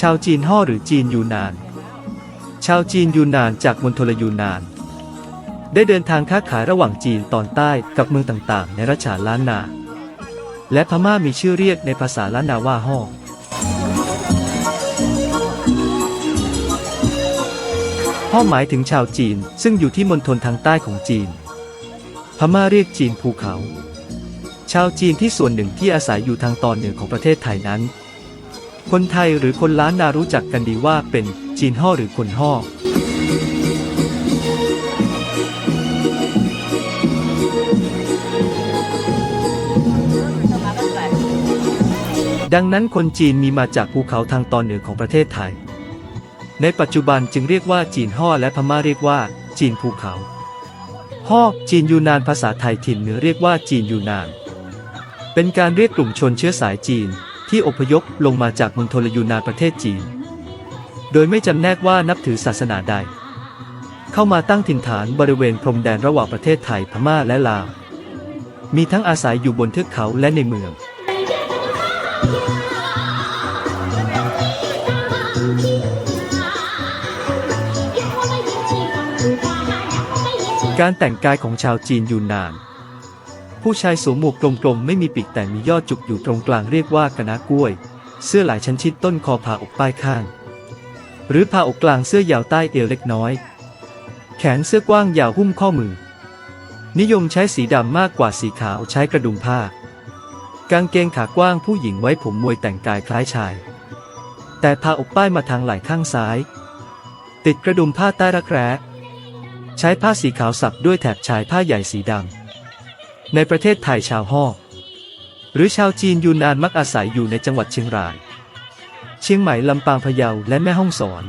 ชาวจีนฮ่อหรือจีนยูนาน ชาวจีนยูนานจากมณฑลยูนาน ได้เดินทางค้าขายระหว่างจีนตอนใต้กับเมืองต่างๆ ในรัชฉานล้านนา และพม่ามีชื่อเรียกในภาษาล้านนาว่าฮ่อฮ่อหมายถึงชาวจีนซึ่งอยู่ที่มณฑลทางใต้ของจีน พม่าเรียกจีนภูเขา ชาวจีนที่ส่วนหนึ่งที่อาศัยอยู่ทางตอนเหนือของประเทศไทยนั้น คนไทยหรือคนล้านนารู้จักกันดีว่าเป็นจีนฮ่อหรือคนฮ่อดังนั้นคนจีนมีมาจากภูเขาทางตอนเหนือของประเทศไทย ในปัจจุบันจึงเรียกว่าจีนฮ่อและพม่าเรียกว่า จีนภูเขาฮ่อจีนยูนานภาษาไทยถิ่นเหนือเรียกว่าจีนยูนาน เป็นการเรียกกลุ่มชนเชื้อสายจีน ที่อพยพลงมาจากมณฑลยูนานประเทศจีน โดยไม่จำแนกว่านับถือศาสนาใด เข้ามาตั้งถิ่นฐานบริเวณพรมแดนระหว่างประเทศไทยพม่าและลาว มีทั้งอาศัยอยู่บนเทือกเขาและในเมืองการแต่งกายของชาวจีนยูนนาน ผู้ชายสวมหมวกกลมๆไม่มีปีกแต่มียอดจุกอยู่ตรงกลางเรียกว่ากะนากล้วย เสื้อหลายชั้นชิดต้นคอผ่าอกป้ายข้าง หรือผ่าอกกลางเสื้อยาวใต้เอวเล็กน้อย แขนเสื้อกว้างยาวหุ้มข้อมือ นิยมใช้สีดำมากกว่าสีขาวใช้กระดุมผ้า กางเกงขากว้างผู้หญิงไว้ผมมวยแต่งกายคล้ายชาย แต่ผ่าอกป้ายมาทางไหล่ข้างซ้าย ติดกระดุมผ้าใต้รักแร้ใช้ผ้าสีขาวสับด้วยแถบชายผ้าใหญ่สีดำ ในประเทศไทยชาวฮ่อหรือชาวจีนยูนนานมักอาศัยอยู่ในจังหวัดเชียงราย เชียงใหม่ลำปางพะเยาและแม่ฮ่องสอน